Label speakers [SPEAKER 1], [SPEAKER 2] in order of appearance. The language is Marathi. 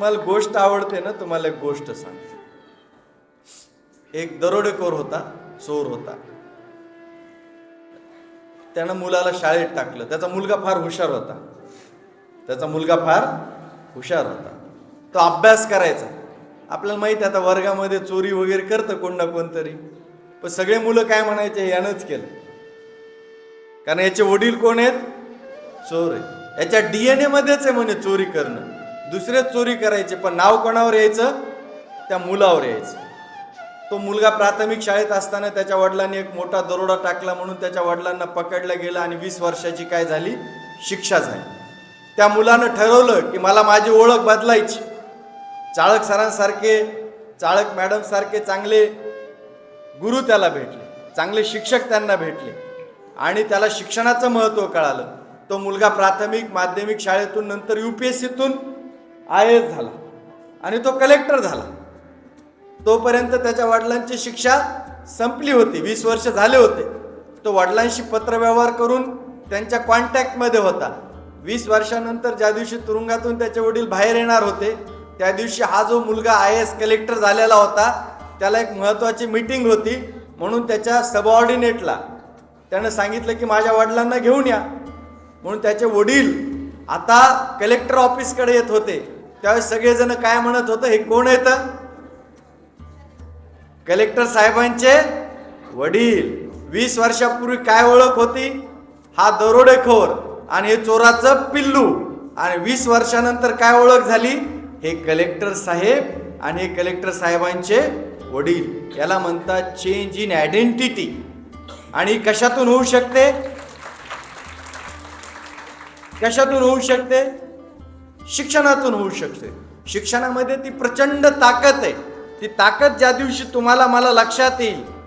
[SPEAKER 1] तुम्हाला गोष्ट आवडते ना तुम्हाला एक गोष्ट सांग एक दरोडेखोर होता चोर होता. त्यानं मुलाला शाळेत टाकलं. त्याचा मुलगा फार हुशार होता. त्याचा मुलगा फार हुशार होता. तो अभ्यास करायचा. आपल्याला माहिती आता वर्गामध्ये चोरी वगैरे करतं कोण ना कोणतरी पण सगळे मुलं काय म्हणायचे यानंच केलं. कारण याचे वडील कोण आहेत? चोर आहे याच्या डीएनए मध्येच आहे म्हणे चोरी करणं. दुसरेच चोरी करायचे पण नाव कोणावर यायचं? त्या मुलावर यायचं. तो मुलगा प्राथमिक शाळेत असताना त्याच्या वडिलांनी एक मोठा दरोडा टाकला म्हणून त्याच्या वडिलांना पकडलं गेलं आणि वीस वर्षाची काय झाली? शिक्षा झाली. त्या मुलानं ठरवलं की मला माझी ओळख बदलायची. चाळक सरांसारखे चाळक मॅडमसारखे चांगले गुरु त्याला भेटले चांगले शिक्षक त्यांना भेटले आणि त्याला शिक्षणाचं महत्त्व कळालं. तो मुलगा प्राथमिक माध्यमिक शाळेतून नंतर यू पी एस सीतून आय एस झाला आणि तो कलेक्टर झाला. तोपर्यंत त्याच्या वडिलांची शिक्षा संपली होती. वीस वर्ष झाले होते. तो वडिलांशी पत्रव्यवहार करून त्यांच्या कॉन्टॅक्टमध्ये होता. वीस वर्षानंतर ज्या दिवशी तुरुंगातून त्याचे वडील बाहेर येणार होते त्या दिवशी हा जो मुलगा आय एस कलेक्टर झालेला होता त्याला एक महत्त्वाची मीटिंग होती. म्हणून त्याच्या सबऑर्डिनेटला त्यानं सांगितलं की माझ्या वडिलांना घेऊन या. म्हणून त्याचे वडील आता कलेक्टर ऑफिसकडे येत होते. त्यावेळेस सगळेजण काय म्हणत होतं हे कोण येतं कलेक्टर साहेबांचे वडील. वीस वर्षापूर्वी काय ओळख होती? हा दरोडेखोर आणि हे चोराचं पिल्लू. आणि वीस वर्षानंतर काय ओळख झाली? हे कलेक्टर साहेब आणि हे कलेक्टर साहेबांचे वडील. याला म्हणतात चेंज इन आयडेंटिटी आणि कशातून होऊ शकते? कशातून होऊ शकते? शिक्षणातून होऊ शकते. शिक्षणामध्ये ती प्रचंड ताकद आहे. ती ताकद ज्या दिवशी तुम्हाला मला लक्षात येईल